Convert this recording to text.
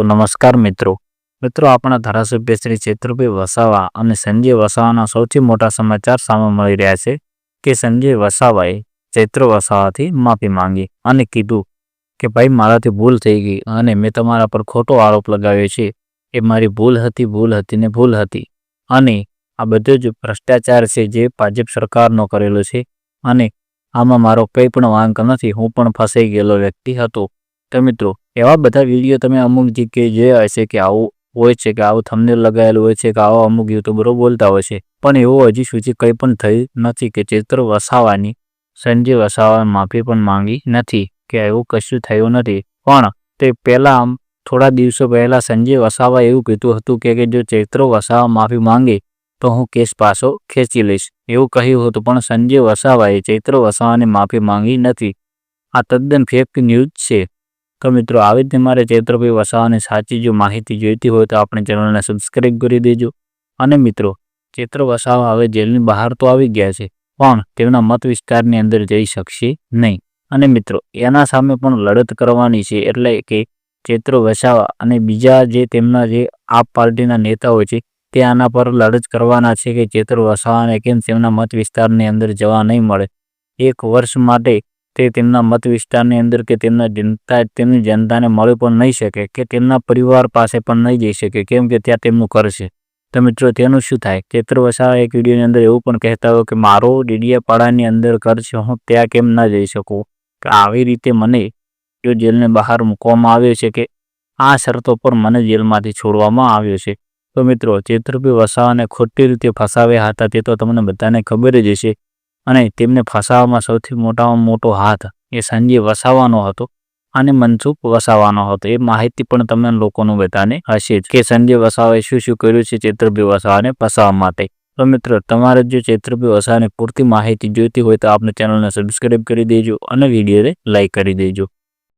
તો નમસ્કાર મિત્રો. મિત્રો, આપણા ધારાસભ્ય શ્રી ચેતુરભાઈ વસાવા અને સંજય વસાવાના સૌથી મોટા સમાચાર સામે મળી રહ્યા છે કે સંજય વસાવાએ ચૈત્ર વસાવાથી માફી માંગી અને કીધું કે, ભાઈ, મારાથી ભૂલ થઈ ગઈ અને મેં તમારા પર ખોટો આરોપ લગાવ્યો છે. એ મારી ભૂલ હતી ભૂલ હતી ને ભૂલ હતી. અને આ બધો જ ભ્રષ્ટાચાર છે જે ભાજપ સરકારનો કરેલો છે. અને આમાં મારો કંઈ પણ વાંક નથી. હું પણ ફસાઈ ગયેલો વ્યક્તિ હતો. તો મિત્રો એવા બધા વીડિયો તમે અમુક જગ્યાએ જોયા હશે કે આવું હોય છે કે આવું થમને લગાવેલું હોય છે કે આવા અમુક યુટ્યુબરો બોલતા હોય છે. પણ એવો હજી સુધી કંઈ પણ થઈ નથી કે ચિત્ર વસાવાની, સંજય વસાવા માફી પણ માંગી નથી કે એવું કશું થયું નથી. પણ તે પહેલાં આમ થોડા દિવસો પહેલાં સંજય વસાવા એવું કીધું હતું કે જો ચૈત્ર વસાવા માફી માંગે તો હું કેસ પાછો ખેંચી લઈશ. એવું કહ્યું હતું પણ સંજય વસાવાએ ચૈત્ર વસાવાને માફી માંગી નથી. આ તદ્દન ફેક ન્યૂઝ છે. તો મિત્રો, આવી જ મારે ચૈત્રભાઈ વસાવાની સાચી જો માહિતી જોઈતી હોય તો આપણે ચેનલને સબસ્ક્રાઈબ કરી દેજો. અને મિત્રો, ચૈત્ર વસાવા હવે જેલની બહાર તો આવી ગયા છે, પણ તેમના મત વિસ્તારની અંદર જઈ શકશે નહીં. અને મિત્રો, એના સામે પણ લડત કરવાની છે, એટલે કે ચૈત્ર વસાવા અને બીજા જે તેમના જે આપ પાર્ટીના નેતાઓ છે, તે આના પર લડત કરવાના છે કે ચૈત્ર વસાવાને કેમ તેમના મત વિસ્તારની અંદર જવા નહીં મળે. એક વર્ષ માટે તે તેમના મત વિસ્તારની અંદર કે તેમના જનતા, તેમની જનતાને મળી પણ નહીં શકે કે તેમના પરિવાર પાસે પણ નહીં જઈ શકે કેમ કે ત્યાં તેમનું ઘર છે. તો મિત્રો, તેનું શું થાય? ચેત્ર વસાવા એક વિડીયોની અંદર એવું પણ કહેતા હોય કે મારો ડીડિયાપાડાની અંદર ઘર છે, હું ત્યાં કેમ ના જઈ શકું? કે આવી રીતે મને જો જેલને બહાર મૂકવામાં આવ્યો છે કે આ શરતો પર મને જેલમાંથી છોડવામાં આવ્યો છે. તો મિત્રો ચેત્રભી વસાવાને ખોટી રીતે ફસાવ્યા હતા તે તો તમને બધાને ખબર જ હશે. અને તેમને ફસાવવામાં સૌથી મોટામાં મોટો હાથ એ સંજય વસાવાનો હતો અને મનસુખ વસાવાનો હતો. એ માહિતી પણ તમને લોકોનું બધાને હશે જ કે સંજય વસાવાએ શું શું કર્યું છે ચૈત્રભાઈ વસાવાને ફસાવવા માટે. તો મિત્રો, તમારે જો ચૈત્રભાઈ વસાવાને પૂરતી માહિતી જોઈતી હોય તો આપણે ચેનલને સબસ્ક્રાઈબ કરી દેજો અને વિડીયોને લાઈક કરી દેજો.